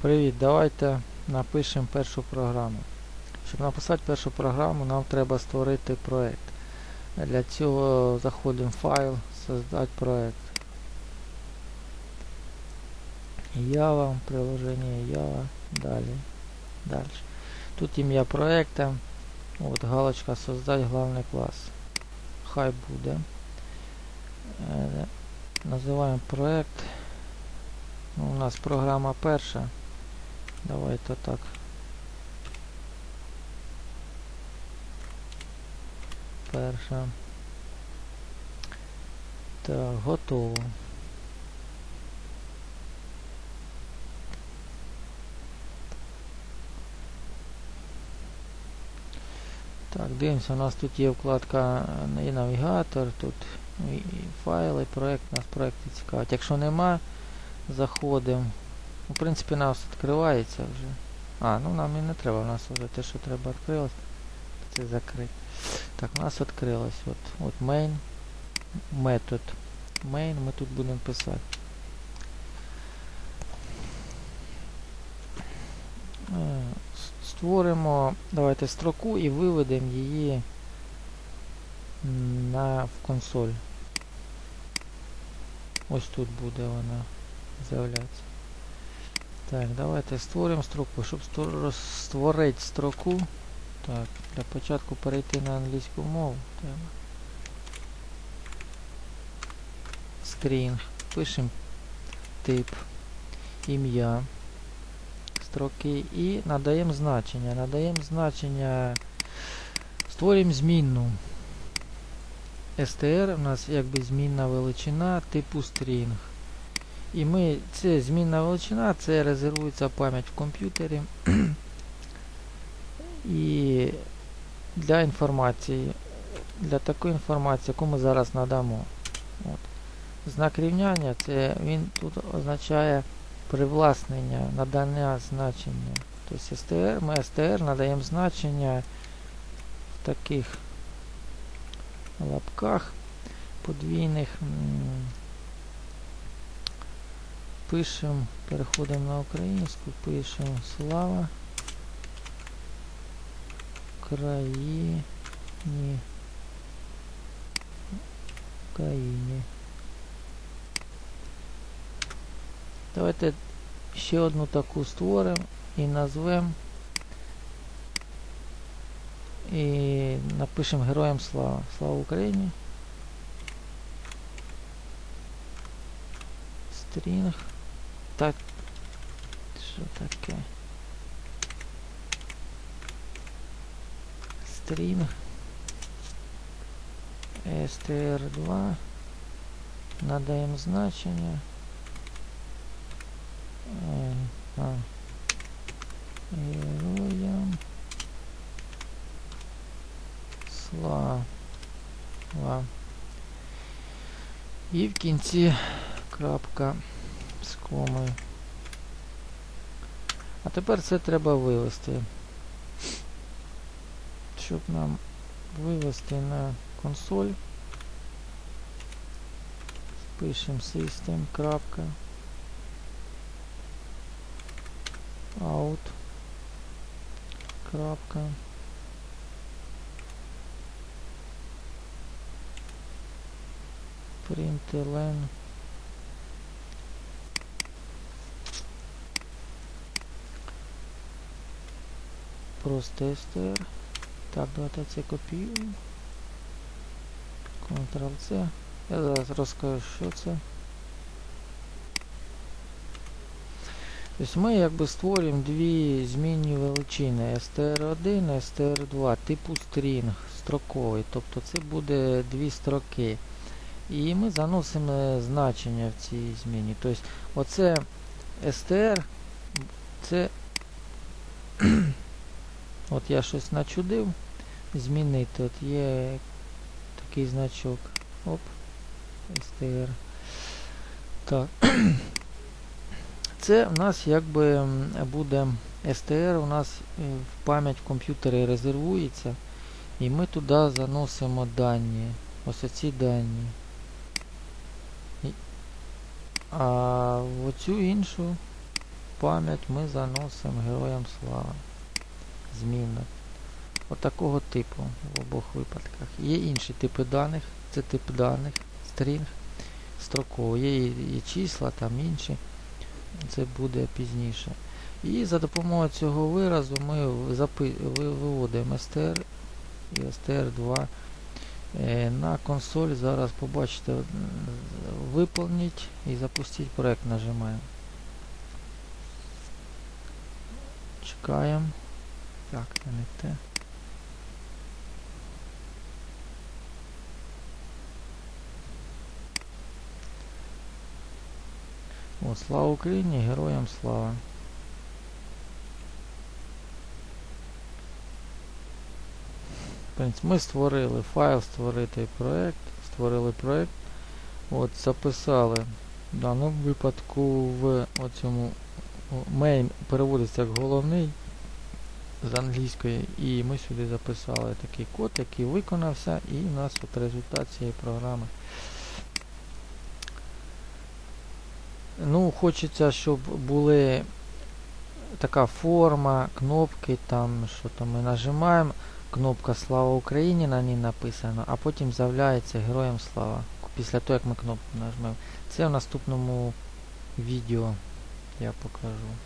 Привіт, давайте напишемо першу програму. Щоб написати першу програму, нам треба створити проект. Для цього заходимо в файл, создать проект. Java, приложение Java, далі. Далі. Тут ім'я проекта. От галочка создать главний клас. Хай буде. Е, називаємо проект. Ну, у нас програма перша. Давайте так. Перша. Так, готово. Так, дивимося, у нас тут є вкладка і навігатор, тут і файли, проект, нас проекти цікавить. Якщо нема, заходимо. Ну, В принципі, нас відкривається вже. А, ну нам і не треба, у нас вже те, що треба відкрилось. Це закрити. Так, у нас відкрилось. От, от main, метод. Main ми тут будемо писати. Е, Створимо, давайте строку і виведемо її на в консоль. Ось тут буде вона з'являтися. Так, давайте створимо строку. Щоб створити строку. Так, для початку перейти на англійську мову. String. Пишемо тип, ім'я строки і надаємо значення. Надаємо значення. Створюємо змінну. str у нас якби змінна величина типу string. І ми, це змінна величина, це резервується пам'ять в комп'ютері. І для інформації, для такої інформації, яку ми зараз надамо. От. Знак рівняння, це він тут означає привласнення, надання значення. Тобто STR, ми STR надаємо значення в таких лапках подвійних. Пишемо, переходимо на українську, пишемо слава країні Україні. Давайте ще одну таку створимо і назвемо і напишемо Героям Слава. Слава Україні. Стрінг. Так. Що таке? Стрінг. str2. Надаємо значення. Е, а. Героям. Слава. І в кінці крапка З комою. А тепер це треба вивести. Щоб нам вивести на консоль. Пишемо system. крапка out крапка println str так давайте це копіюємо Ctrl-C я зараз розкажу що це Тобто ми якби створюємо дві змінні величини str1 і str2 типу string строковий. Тобто це буде дві строки. І ми заносимо значення в цій зміні. Тобто оце str це от я щось начудив. Змінити. От є такий значок. Оп. str. Так. Це в нас якби буде STR у нас е, в пам'ять комп'ютері резервується. І ми туди заносимо дані. Ось оці дані. А в оцю іншу пам'ять ми заносимо героям слава. Змінно. Отакого типу в обох випадках. Є інші типи даних, це тип даних, стрінг, строковий. Є і, числа, там інші. Це буде пізніше. І за допомогою цього виразу ми виводимо str і str2 е, на консоль. Зараз побачите, м, виповніть і запустіть проект нажимаємо. Чекаємо. Так, це не те. О, слава Україні, героям слава. Ми створили файл, створити проект, створили проект. От, записали в даному випадку в оцьому main переводиться як головний з англійської, і ми сюди записали такий код, який виконався, і у нас от результат цієї програми. Ну, хочеться, щоб були така форма, кнопки, там, що там ми нажимаємо, кнопка Слава Україні на ній написано, а потім з'являється Героям Слава. Після того, як ми кнопку нажмемо. Це в наступному відео я покажу.